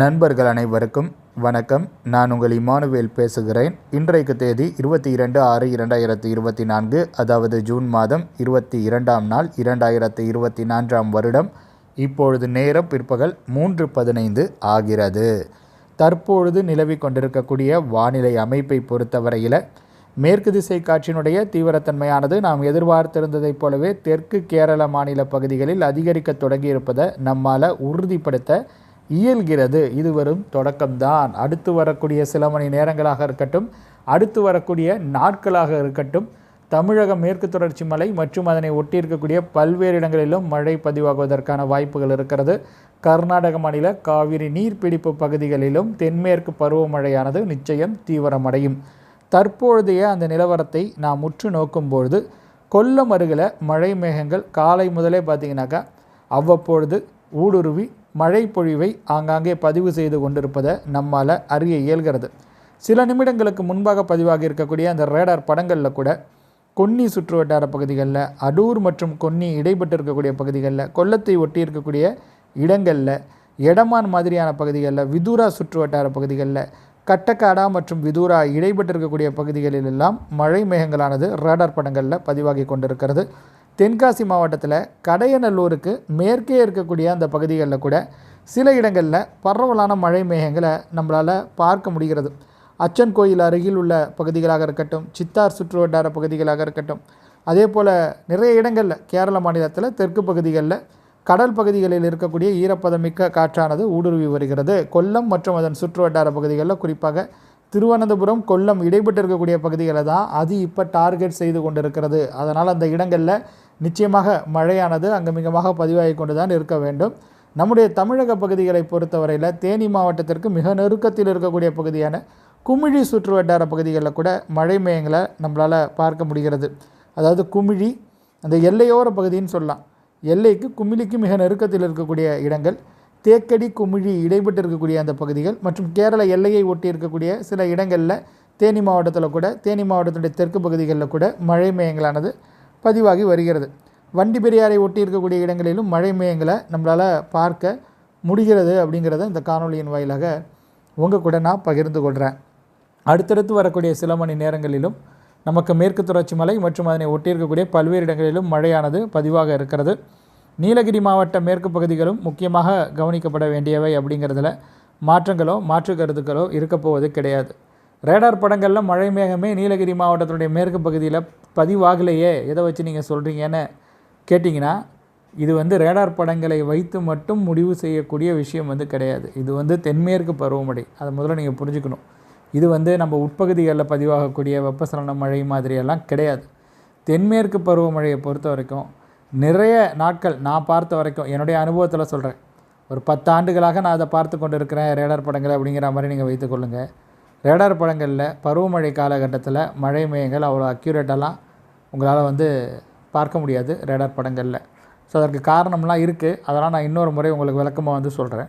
நண்பர்கள் அனைவருக்கும் வணக்கம். நான் உங்கள் இமானுவேல் பேசுகிறேன். இன்றைக்கு தேதி இருபத்தி இரண்டு ஆறு இரண்டாயிரத்தி இருபத்தி நான்கு அதாவது ஜூன் மாதம் இருபத்தி இரண்டாம் நாள் இரண்டாயிரத்தி இருபத்தி நான்காம் வருடம். இப்பொழுது நேரம் பிற்பகல் மூன்று பதினைந்து ஆகிறது. தற்பொழுது நிலவி கொண்டிருக்கக்கூடிய வானிலை அமைப்பை பொறுத்தவரையில் மேற்கு திசை காற்றினுடைய தீவிரத்தன்மையானது நாம் எதிர்பார்த்திருந்ததைப் போலவே தெற்கு கேரள மாநில பகுதிகளில் அதிகரிக்க தொடங்கியிருப்பதை நம்மால் உறுதிப்படுத்த இயல்கிறது. இது வரும் தொடக்கம்தான். அடுத்து வரக்கூடிய சில மணி நேரங்களாக இருக்கட்டும் அடுத்து வரக்கூடிய நாட்களாக இருக்கட்டும் தமிழக மேற்கு தொடர்ச்சி மலை மற்றும் அதனை ஒட்டி இருக்கக்கூடிய பல்வேறு இடங்களிலும் மழை பதிவாகுவதற்கான வாய்ப்புகள் இருக்கிறது. கர்நாடக மாநில காவிரி நீர்பிடிப்பு பகுதிகளிலும் தென்மேற்கு பருவமழையானது நிச்சயம் தீவிரமடையும். தற்பொழுதைய அந்த நிலவரத்தை நாம் உற்று நோக்கும்பொழுது கொல்லம் அருகில் மழை மேகங்கள் காலை முதலே பார்த்தீங்கன்னாக்கா அவ்வப்பொழுது ஊடுருவி மழை பொழிவை ஆங்காங்கே பதிவு செய்து கொண்டிருப்பதை நம்மால் அறிய இயல்கிறது. சில நிமிடங்களுக்கு முன்பாக பதிவாகி இருக்கக்கூடிய அந்த ரேடார் படங்களில் கூட கொன்னி சுற்று வட்டார பகுதிகளில் அடூர் மற்றும் கொன்னி இடைப்பட்டு இருக்கக்கூடிய பகுதிகளில் கொல்லத்தை ஒட்டி இருக்கக்கூடிய இடங்களில் எடமான் மாதிரியான பகுதிகளில் விதூரா சுற்று வட்டார பகுதிகளில் கட்டக்காடா மற்றும் விதூரா இடைப்பட்டு இருக்கக்கூடிய பகுதிகளிலெல்லாம் மழை மேகங்களானது ரேடார் படங்களில் பதிவாகி கொண்டிருக்கிறது. தென்காசி மாவட்டத்தில் கடையநல்லூருக்கு மேற்கே இருக்கக்கூடிய அந்த பகுதிகளில் கூட சில இடங்களில் பரவலான மழை மேகங்களை நம்மளால் பார்க்க முடிகிறது. அச்சன் கோயில் அருகில் உள்ள பகுதிகளாக இருக்கட்டும் சித்தார் சுற்று வட்டார பகுதிகளாக இருக்கட்டும் அதே போல் நிறைய இடங்களில் கேரள மாநிலத்தில் தெற்கு பகுதிகளில் கடல் பகுதிகளில் இருக்கக்கூடிய ஈரப்பதமிக்க காற்றானது ஊடுருவி வருகிறது. கொல்லம் மற்றும் அதன் சுற்று வட்டார பகுதிகளில் குறிப்பாக திருவனந்தபுரம் கொல்லம் இடைப்பட்டு இருக்கக்கூடிய பகுதிகளை தான் அது இப்போ டார்கெட் செய்து கொண்டிருக்கிறது. அதனால் அந்த இடங்களில் நிச்சயமாக மழையானது அங்கமிகமாக பதிவாகி கொண்டு தான் இருக்க வேண்டும். நம்முடைய தமிழக பகுதிகளை பொறுத்தவரையில் தேனி மாவட்டத்திற்கு மிக நெருக்கத்தில் இருக்கக்கூடிய பகுதியான குமிழி சுற்று வட்டார பகுதிகளில் கூட மழை மேயங்களை நம்மளால் பார்க்க முடிகிறது. அதாவது குமிழி அந்த எல்லையோர பகுதின்னு சொல்லலாம். எல்லைக்கு குமிழிக்கு மிக நெருக்கத்தில் இருக்கக்கூடிய இடங்கள் தேக்கடி குமிழி இடைப்பட்டு இருக்கக்கூடிய அந்த பகுதிகள் மற்றும் கேரள எல்லையை ஒட்டி இருக்கக்கூடிய சில இடங்களில் தேனி மாவட்டத்தில் கூட தேனி மாவட்டத்தினுடைய தெற்கு பகுதிகளில் கூட மழை மேயங்களானது பதிவாகி வருகிறது. வண்டி பெரியாரை ஒட்டி இருக்கக்கூடிய இடங்களிலும் மழை மேயங்களை நம்மளால் பார்க்க முடிகிறது அப்படிங்கிறத இந்த காணொலியின் வாயிலாக உங்கள் கூட நான் பகிர்ந்து கொள்கிறேன் அடுத்தடுத்து வரக்கூடிய சில மணி நேரங்களிலும் நமக்கு மேற்கு தொடர்ச்சி மலை மற்றும் அதனை ஒட்டி இருக்கக்கூடிய பல்வேறு இடங்களிலும் மழையானது பதிவாக இருக்கிறது. நீலகிரி மாவட்ட மேற்கு பகுதிகளும் முக்கியமாக கவனிக்கப்பட வேண்டியவை அப்படிங்கிறதுல மாற்றங்களோ மாற்று கருத்துக்களோ இருக்கப்போவது கிடையாது. ரேடார் படங்களில் மழை மேகமே நீலகிரி மாவட்டத்தினுடைய மேற்கு பகுதியில் பதிவாகலையே எதை வச்சு நீங்கள் சொல்கிறீங்கன்னு கேட்டிங்கன்னா இது வந்து ரேடார் படங்களை வைத்து மட்டும் முடிவு செய்யக்கூடிய விஷயம் வந்து கிடையாது. இது வந்து தென்மேற்கு பருவமழை. அதை முதல்ல நீங்கள் புரிஞ்சுக்கணும். இது வந்து நம்ம உட்பகுதிகளில் பதிவாகக்கூடிய வெப்பசலன மழை மாதிரியெல்லாம் கிடையாது. தென்மேற்கு பருவமழையை பொறுத்த வரைக்கும் நிறைய நாட்கள் நான் பார்த்த வரைக்கும் என்னுடைய அனுபவத்தில் சொல்கிறேன் ஒரு பத்து ஆண்டுகளாக நான் அதை பார்த்து கொண்டு இருக்கிறேன் ரேடார் படங்கள் அப்படிங்கிற மாதிரி நீங்கள் வைத்துக்கொள்ளுங்கள் ரேடார் படங்களில் பருவமழை காலகட்டத்தில் மழை மேயங்கள் அவ்வளோ அக்யூரேட்டெல்லாம் உங்களால் வந்து பார்க்க முடியாது ரேடார் படங்களில். ஸோ அதற்கு காரணம்லாம் இருக்குது அதெல்லாம் நான் இன்னொரு முறை உங்களுக்கு விளக்கமாக வந்து சொல்கிறேன்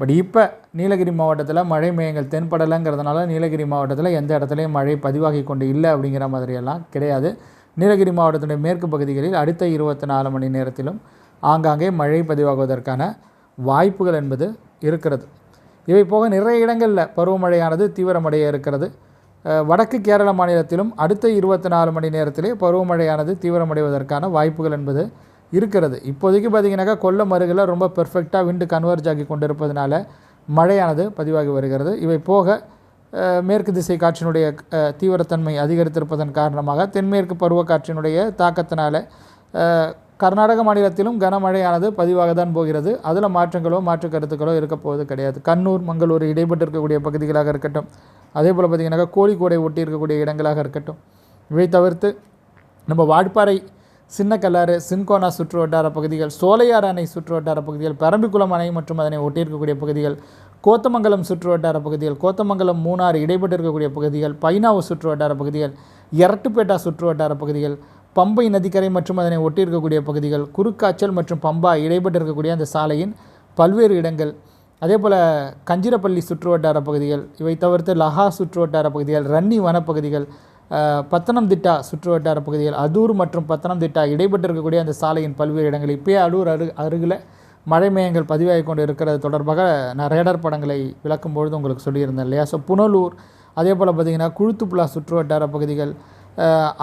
பட் இப்போ நீலகிரி மாவட்டத்தில் மழை மேயங்கள் தென்படலைங்கிறதுனால நீலகிரி மாவட்டத்தில் எந்த இடத்துலையும் மழை பதிவாகி கொண்டு இல்லை அப்படிங்கிற மாதிரியெல்லாம் கிடையாது. நீலகிரி மாவட்டத்தினுடைய மேற்கு பகுதிகளில் அடுத்த இருபத்தி நாலு மணி நேரத்திலும் ஆங்காங்கே மழை பதிவாகுவதற்கான வாய்ப்புகள் என்பது இருக்கிறது. இவை போக நிறைய இடங்களில் பருவமழையானது தீவிரமடைய இருக்கிறது. வடக்கு கேரள மாநிலத்திலும் அடுத்த இருபத்தி நாலு மணி நேரத்திலே பருவமழையானது தீவிரமடைவதற்கான வாய்ப்புகள் என்பது இருக்கிறது. இப்போதைக்கு பார்த்திங்கனாக்கா கொல்லம் அருகில் ரொம்ப பெர்ஃபெக்டாக விண்டு கன்வர்ஜ் ஆகி கொண்டிருப்பதனால மழையானது பதிவாகி வருகிறது. இவை போக மேற்கு திசை காற்றினுடைய தீவிரத்தன்மை அதிகரித்திருப்பதன் காரணமாக தென்மேற்கு பருவக்காற்றினுடைய தாக்கத்தினால கர்நாடக மாநிலத்திலும் கனமழையானது பதிவாக தான் போகிறது. அதில் மாற்றங்களோ மாற்று கருத்துக்களோ இருக்க போவது கிடையாது. கண்ணூர் மங்களூர் இடைபெற்றிருக்கக்கூடிய பகுதிகளாக இருக்கட்டும் அதே போல் பார்த்திங்கனாக்கா கோழிக்கோடை ஒட்டி இருக்கக்கூடிய இடங்களாக இருக்கட்டும். இவை தவிர்த்து நம்ம வாட்பாறை சின்ன கல்லாறு சின்கோனா சுற்று வட்டார பகுதிகள் சோலையார் அணை சுற்று வட்டார பகுதிகள் பரம்பிக்குளம் அணை மற்றும் அதனை ஒட்டியிருக்கக்கூடிய பகுதிகள் கோத்தமங்கலம் சுற்று வட்டார பகுதிகள் கோத்தமங்கலம் மூணாறு இடைப்பட்டு இருக்கக்கூடிய பகுதிகள் பைனாவு சுற்று வட்டார பகுதிகள் எரட்டுப்பேட்டா சுற்று வட்டார பகுதிகள் பம்பை நதிக்கரை மற்றும் அதனை ஒட்டியிருக்கக்கூடிய பகுதிகள் குறுக்காய்ச்சல் மற்றும் பம்பா இடைப்பட்டு இருக்கக்கூடிய அந்த சாலையின் பல்வேறு இடங்கள். அதே போல் கஞ்சிரப்பள்ளி சுற்றுவட்டார பகுதிகள் இவை தவிர்த்து லஹா சுற்றுவட்டார பகுதிகள் ரன்னி வனப்பகுதிகள் பத்தனம்திட்டா சுற்றுவட்டார பகுதிகள் அதூர் மற்றும் பத்தனம்திட்டா இடைப்பட்டு இருக்கக்கூடிய அந்த சாலையின் பல்வேறு இடங்கள். இப்போயே அடூர் அரு அருகில் மழை மேயங்கள் பதிவாகி கொண்டு இருக்கிறது தொடர்பாக நான் ரேடர் படங்களை விளக்கும் பொழுது உங்களுக்கு சொல்லியிருந்தேன் இல்லையா? ஸோ புனலூர் அதே போல் பார்த்திங்கன்னா குழுத்துப்புலா சுற்றுவட்டார பகுதிகள்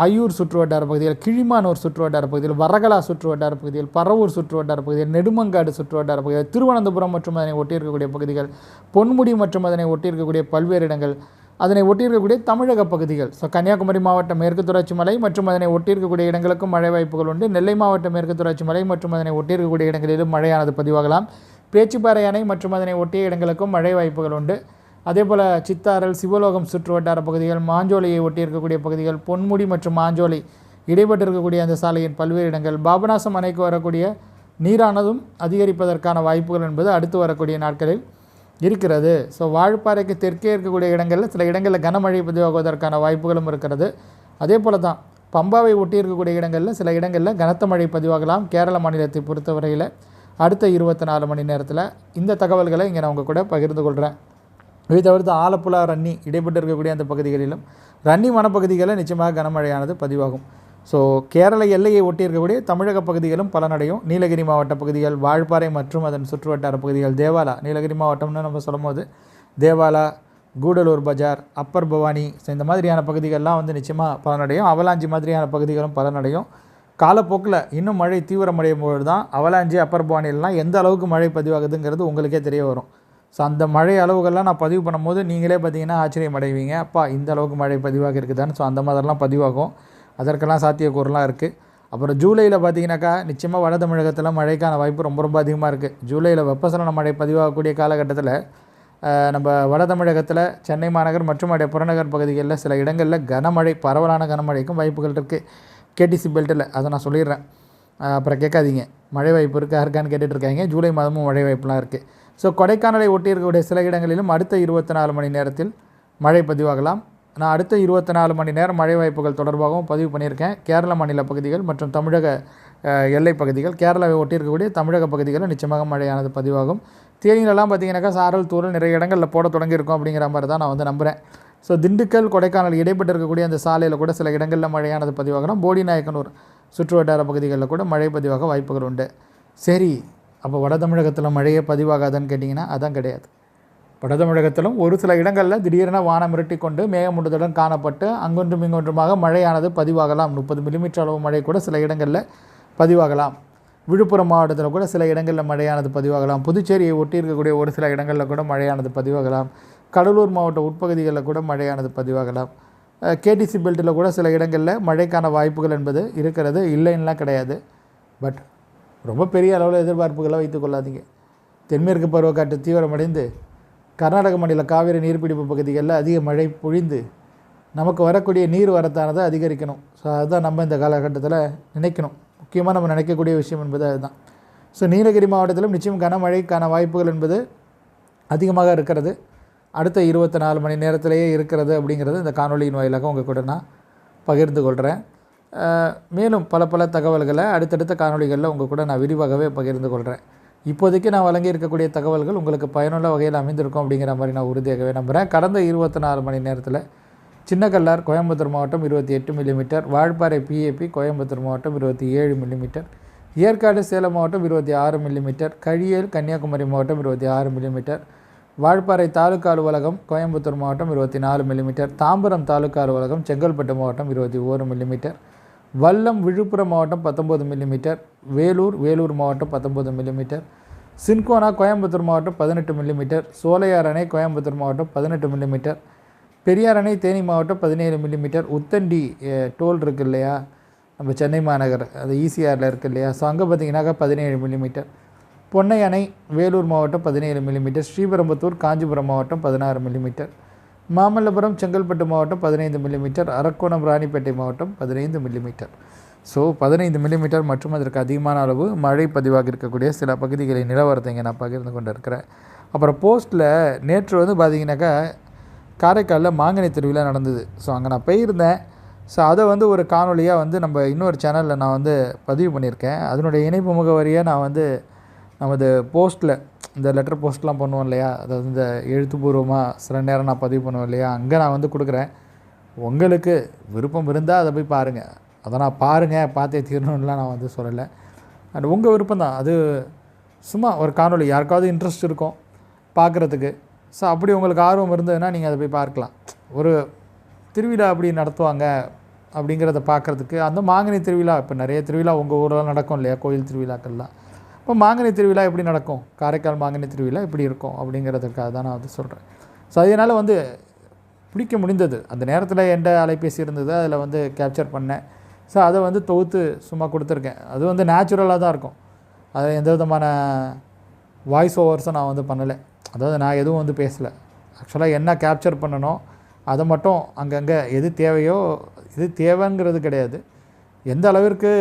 ஐயூர் சுற்று வட்டார பகுதிகள் கிழிமானூர் சுற்று வட்டார பகுதிகள் வரகலா சுற்று வட்டார பகுதிகள் பரவூர் சுற்று வட்டார நெடுமங்காடு சுற்று வட்டார பகுதிகள் திருவனந்தபுரம் மற்றும் அதனை ஒட்டியிருக்கக்கூடிய பகுதிகள் பொன்முடி மற்றும் அதனை ஒட்டியிருக்கக்கூடிய பல்வேறு இடங்கள் அதனை ஒட்டியிருக்கக்கூடிய தமிழக பகுதிகள். ஸோ கன்னியாகுமரி மாவட்டம் மேற்கு தொடர்ச்சி மலை மற்றும் அதனை ஒட்டியிருக்கக்கூடிய இடங்களுக்கும் மழை வாய்ப்புகள் உண்டு. நெல்லை மாவட்டம் மேற்கு தொடர்ச்சி மலை மற்றும் அதனை ஒட்டியிருக்கக்கூடிய இடங்களிலும் மழையானது பதிவாகலாம். பேச்சுப்பாறை அணை மற்றும் அதனை ஒட்டிய இடங்களுக்கும் மழை வாய்ப்புகள் உண்டு. அதே போல் சித்தாரல் சிவலோகம் சுற்று வட்டார பகுதிகள் மாஞ்சோலையை ஒட்டி இருக்கக்கூடிய பகுதிகள் பொன்முடி மற்றும் மாஞ்சோலை இடைப்பட்டு இருக்கக்கூடிய அந்த சாலையின் பல்வேறு இடங்கள். பாபநாசம் அணைக்கு வரக்கூடிய நீரானதும் அதிகரிப்பதற்கான வாய்ப்புகள் என்பது அடுத்து வரக்கூடிய நாட்களில் இருக்கிறது. ஸோ வாழப்பாறைக்கு தெற்கே இருக்கக்கூடிய இடங்களில் சில இடங்களில் கனமழை பதிவாகுவதற்கான வாய்ப்புகளும் இருக்கிறது. அதே போல தான் பம்பாவை ஒட்டி இருக்கக்கூடிய இடங்களில் சில இடங்களில் கனத்த மழை பதிவாகலாம் கேரள மாநிலத்தை பொறுத்தவரையில். அடுத்த இருபத்தி நாலு மணி நேரத்தில் இந்த தகவல்களை இங்கே நான் உங்கள் கூட பகிர்ந்து கொள்கிறேன் இதை தவிர்த்து ஆலப்புழா ரன்னி இடைப்பட்டு இருக்கக்கூடிய அந்த பகுதிகளிலும் ரன்னி வனப்பகுதிகளில் நிச்சயமாக கனமழையானது பதிவாகும். ஸோ கேரள எல்லையை ஒட்டி இருக்கக்கூடிய தமிழக பகுதிகளும் பலனடையும். நீலகிரி மாவட்ட பகுதிகள் வாழ்பாறை மற்றும் அதன் சுற்றுவட்டார பகுதிகள் தேவாலா. நீலகிரி மாவட்டம்னு நம்ம சொல்லும்போது தேவாலா கூடலூர் பஜார் அப்பர் பவானி ஸோ இந்த மாதிரியான பகுதிகள்லாம் வந்து நிச்சயமாக பலனடையும். அவலாஞ்சி மாதிரியான பகுதிகளும் பலனடையும். காலப்போக்கில் இன்னும் மழை தீவிரமடையும் பொழுது தான் அவலாஞ்சி அப்பர் பவானிலாம் எந்த அளவுக்கு மழை பதிவாகுதுங்கிறது உங்களுக்கே தெரிய வரும். ஸோ அந்த மழை அளவுகள்லாம் நான் பதிவு பண்ணும்போது நீங்களே பார்த்தீங்கன்னா ஆச்சரியம் அடைவீங்க. அப்பா இந்த அளவுக்கு மழை பதிவாக இருக்குதான்னு. ஸோ அந்த மாதிரிலாம் பதிவாகும். அதற்கெல்லாம் சாத்தியக்கூறுலாம் இருக்குது அப்புறம் ஜூலையில் பார்த்தீங்கன்னாக்கா நிச்சயமாக வட தமிழகத்தில் மழைக்கான வாய்ப்பு ரொம்ப ரொம்ப அதிகமாக இருக்குது ஜூலையில் வெப்பசலன மழை பதிவாகக்கூடிய காலகட்டத்தில் நம்ம வட தமிழகத்தில் சென்னை மாநகர் மற்றும் அடைய புறநகர் பகுதிகளில் சில இடங்களில் கனமழை பரவலான கனமழைக்கும் வாய்ப்புகள் இருக்குது கேடிசி பெல்ட்டில் அதை நான் சொல்லிடுறேன். அப்புறம் கேட்காதீங்க. மழை வாய்ப்பு இருக்கா இருக்கான்னு கேட்டுட்டு இருக்காங்க ஜூலை மாதமும் மழை வாய்ப்புலாம் இருக்குது ஸோ கொடைக்கானலை ஒட்டி இருக்கக்கூடிய சில இடங்களிலும் அடுத்த இருபத்தி நாலு மணி நேரத்தில் மழை பதிவாகலாம். நான் அடுத்த இருபத்தி நாலு மணி நேரம் மழை வாய்ப்புகள் தொடர்பாகவும் பதிவு பண்ணியிருக்கேன். கேரள மாநில பகுதிகள் மற்றும் தமிழக எல்லை பகுதிகள். கேரளாவை ஒட்டி இருக்கக்கூடிய தமிழக பகுதிகளில் நிச்சயமாக மழையானது பதிவாகும். தேனியிலலாம் பார்த்தீங்கன்னாக்கா சாரல் தூரல் நிறைய இடங்களில் போட தொடங்கியிருக்கும் அப்படிங்கிற மாதிரி தான் நான் வந்து நம்புகிறேன் ஸோ திண்டுக்கல் கொடைக்கானல் இடைப்பட்டு இருக்கக்கூடிய அந்த சாலையில் கூட சில இடங்களில் மழையானது பதிவாகலாம். போடி நாயக்கனூர் சுற்று வட்டார பகுதிகளில் கூட மழை பதிவாக வாய்ப்புகள் உண்டு. சரி அப்போ வட தமிழகத்தில் மழையே பதிவாகாதான்னு கேட்டிங்கன்னா அதான் கிடையாது. வட தமிழகத்திலும் ஒரு சில இடங்களில் திடீரென வானம் மிரட்டி கொண்டு மேகமூட்டத்துடன் காணப்பட்டு அங்கொன்றும் இங்கொன்றுமாக மழையானது பதிவாகலாம். முப்பது மில்லிமீட்டர் அளவு மழை கூட சில இடங்களில் பதிவாகலாம். விழுப்புரம் மாவட்டத்தில் கூட சில இடங்களில் மழையானது பதிவாகலாம். புதுச்சேரியை ஒட்டி இருக்கக்கூடிய ஒரு சில இடங்களில் கூட மழையானது பதிவாகலாம். கடலூர் மாவட்ட உட்பகுதிகளில் கூட மழையானது பதிவாகலாம். கேடிசி பெல்ட்டில் கூட சில இடங்களில் மழைக்கான வாய்ப்புகள் என்பது இருக்கிறது. இல்லைன்னுலாம் கிடையாது. பட் ரொம்ப பெரிய அளவில் எதிர்பார்ப்புகளை வைத்துக்கொள்ளாதீங்க தென்மேற்கு பருவக்காற்று தீவிரமடைந்து கர்நாடக மாநில காவிரி நீர்பிடிப்பு பகுதிகளில் அதிக மழை பொழிந்து நமக்கு வரக்கூடிய நீர் வரத்தானதை அதிகரிக்கணும். ஸோ அதுதான் நம்ம இந்த காலகட்டத்தில் நினைக்கணும். முக்கியமாக நம்ம நினைக்கக்கூடிய விஷயம் என்பது அதுதான். ஸோ நீலகிரி மாவட்டத்திலும் நிச்சயம் கனமழைக்கான வாய்ப்புகள் என்பது அதிகமாக இருக்கிறது. அடுத்த இருபத்தி நாலு மணி நேரத்திலேயே இருக்கிறது அப்படிங்கிறது இந்த காணொலியின் வாயிலாக உங்கள் கூட நான் பகிர்ந்து கொள்கிறேன் மேலும் பல பல தகவல்களை அடுத்தடுத்த காணொளிகளில் உங்கள் கூட நான் விரிவாகவே பகிர்ந்து கொள்கிறேன் இப்போதைக்கு நான் வழங்கி இருக்கக்கூடிய தகவல்கள் உங்களுக்கு பயனுள்ள வகையில் அமைந்திருக்கும் அப்படிங்கிற மாதிரி நான் உறுதியாகவே நம்புகிறேன் கடந்த இருபத்தி நாலு மணி நேரத்தில் சின்னக்கல்லார் கோயம்புத்தூர் மாவட்டம் இருபத்தி எட்டு மில்லிமீட்டர் வால்பாறை பிஏபி கோயம்புத்தூர் மாவட்டம் இருபத்தி ஏழு மில்லிமீட்டர் ஏற்காடு சேலம் மாவட்டம் இருபத்தி ஆறு மில்லிமீட்டர் கழியல் கன்னியாகுமரி மாவட்டம் இருபத்தி ஆறு மில்லிமீட்டர் வால்பாறை தாலுக்கா அலுவலகம் கோயம்புத்தூர் மாவட்டம் இருபத்தி நாலு மில்லிமீட்டர் தாம்பரம் தாலுக்கா அலுவலகம் செங்கல்பட்டு மாவட்டம் இருபத்தி ஓரு மில்லிமீட்டர் வல்லம் விழுப்புரம் மாவட்டம் பத்தொம்பது மில்லிமீட்டர் வேலூர் வேலூர் மாவட்டம் பத்தொம்பது மில்லிமீட்டர் சின்கோனா கோயம்புத்தூர் மாவட்டம் பதினெட்டு மில்லிமீட்டர் சோலையார் அணை கோயம்புத்தூர் மாவட்டம் பதினெட்டு மில்லிமீட்டர் பெரியார் அணை தேனி மாவட்டம் பதினேழு மில்லிமீட்டர் உத்தண்டி டோல் இருக்கு இல்லையா? நம்ம சென்னை மாநகர் அது ஈசிஆரில் இருக்குது இல்லையா? ஸோ அங்கே பார்த்தீங்கன்னாக்கா பதினேழு மில்லிமீட்டர் பொன்னையணை வேலூர் மாவட்டம் பதினேழு மில்லிமீட்டர் ஸ்ரீபெரும்புத்தூர் காஞ்சிபுரம் மாவட்டம் பதினாறு மில்லிமீட்டர் மாமல்லபுரம் செங்கல்பட்டு மாவட்டம் பதினைந்து மில்லிமீட்டர் அரக்கோணம் ராணிப்பேட்டை மாவட்டம் பதினைந்து மில்லிமீட்டர் ஸோ பதினைந்து மில்லிமீட்டர் மற்றும் அதற்கு அதிகமான அளவு மழை பதிவாக இருக்கக்கூடிய சில பகுதிகளின் நிலவரத்தை இங்கே நான் பகிர்ந்து கொண்டு இருக்கிறேன் அப்புறம் போஸ்ட்டில் நேற்று வந்து பார்த்தீங்கன்னாக்கா காரைக்காலில் மாங்கனி திருவிழா நடந்தது. ஸோ அங்கே நான் போயிருந்தேன். ஸோ அதை வந்து ஒரு காணொலியாக வந்து நம்ம இன்னொரு சேனலில் நான் வந்து பதிவு பண்ணியிருக்கேன். அதனுடைய இணைப்பு முகவரியாக நான் வந்து நமது போஸ்ட்டில் இந்த லெட்டர் போஸ்ட்லாம் பண்ணுவோம் இல்லையா? அதாவது இந்த எழுத்துப்பூர்வமாக சில நேரம் நான் பதிவு பண்ணுவேன் இல்லையா? அங்கே நான் வந்து கொடுக்குறேன். உங்களுக்கு விருப்பம் இருந்தால் அதை போய் பாருங்கள் அதை நான் பாருங்கள் பார்த்தே தீரணும்லாம் நான் வந்து சொல்லலை. அண்ட் உங்கள் விருப்பம் தான். அது சும்மா ஒரு காணொளி யாருக்காவது இன்ட்ரெஸ்ட் இருக்கும் பார்க்குறதுக்கு. ஸோ அப்படி உங்களுக்கு ஆர்வம் இருந்ததுன்னா நீங்கள் அதை போய் பார்க்கலாம். ஒரு திருவிழா அப்படி நடத்துவாங்க அப்படிங்கிறத பார்க்குறதுக்கு அந்த மாங்கனி திருவிழா இப்போ நிறைய திருவிழா உங்கள் ஊரில் நடக்கும் இல்லையா? கோயில் திருவிழாக்கள்லாம். இப்போ மாங்கனி திருவிழா எப்படி நடக்கும்? காரைக்கால் மாங்கனி திருவிழா இப்படி இருக்கும்? அப்படிங்கிறதுக்காக தான் நான் வந்து சொல்கிறேன் ஸோ அதனால் வந்து பிடிக்க முடிந்தது. அந்த நேரத்தில் எந்த அலைபேசி இருந்தது. அதில் வந்து கேப்சர் பண்ணேன். ஸோ அதை வந்து தொகுத்து சும்மா கொடுத்துருக்கேன். அது வந்து நேச்சுரலாக தான் இருக்கும். அது எந்த விதமான வாய்ஸ் ஓவர்ஸும் நான் வந்து பண்ணலை. அதாவது நான் எதுவும் வந்து பேசலை. ஆக்சுவலாக என்ன கேப்சர் பண்ணணும் அதை மட்டும் அங்கங்கே எது தேவையோ எது தேவைங்கிறது கிடையாது. எந்த அளவிற்கு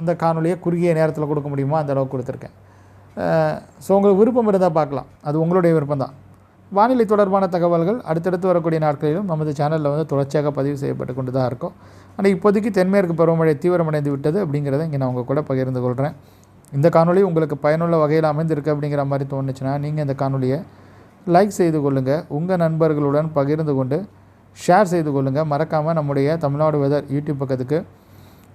அந்த காணொலியை குறுகிய நேரத்தில் கொடுக்க முடியுமோ அந்த அளவுக்கு கொடுத்துருக்கேன். ஸோ உங்களுக்கு விருப்பம் இருந்தால் பார்க்கலாம். அது உங்களுடைய விருப்பம் தான். வானிலை தொடர்பான தகவல்கள் அடுத்தடுத்து வரக்கூடிய நாட்களிலும் நமது சேனலில் வந்து தொடர்ச்சியாக பதிவு செய்யப்பட்டு கொண்டு தான் இருக்கும். ஆனால் இப்போதைக்கு தென்மேற்கு பருவமழை தீவிரமடைந்து விட்டது அப்படிங்கிறத இங்கே நான் உங்கள் கூட பகிர்ந்து கொள்கிறேன் இந்த காணொலி உங்களுக்கு பயனுள்ள வகையில் அமைந்திருக்கு அப்படிங்கிற மாதிரி தோணுச்சுன்னா நீங்கள் இந்த காணொலியை லைக் செய்து கொள்ளுங்கள் உங்கள் நண்பர்களுடன் பகிர்ந்து கொண்டு ஷேர் செய்து கொள்ளுங்கள் மறக்காமல் நம்முடைய தமிழ்நாடு வெதர் யூடியூப் பக்கத்துக்கு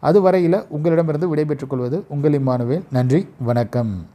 அதுவரையில் உங்களிடமிருந்து விடைபெற்றுக் கொள்வது உங்கள் இம்மானுவேல். நன்றி வணக்கம்.